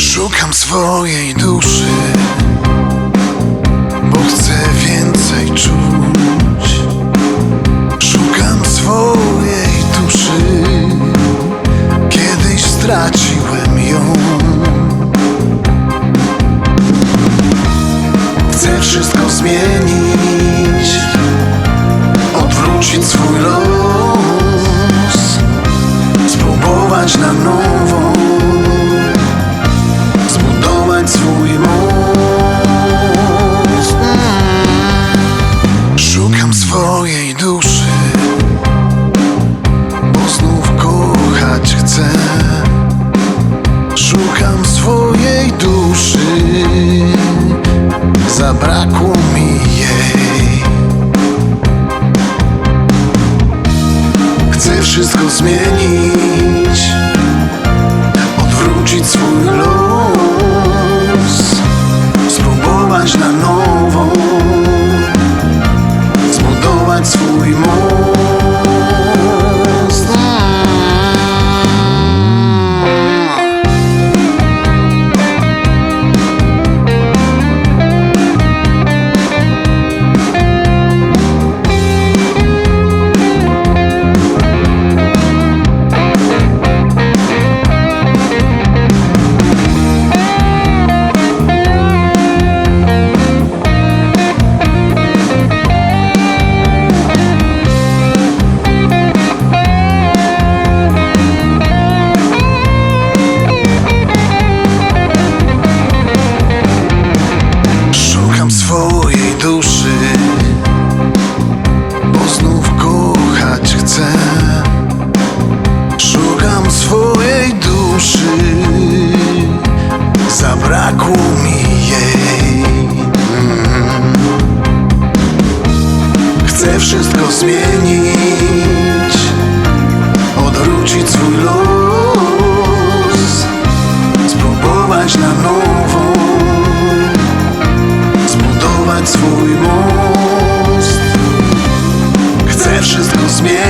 Szukam swojej duszy, bo chcę więcej czuć. Szukam swojej duszy, kiedyś straciłem ją. Chcę wszystko zmienić, odwrócić swój los. Swojej duszy, bo znów kochać chcę. Szukam swojej duszy, zabrakło mi jej. Chcę wszystko zmienić, zabrakło mi jej. Chcę wszystko zmienić, odwrócić swój los, spróbować na nowo zbudować swój most. Chcę wszystko zmienić,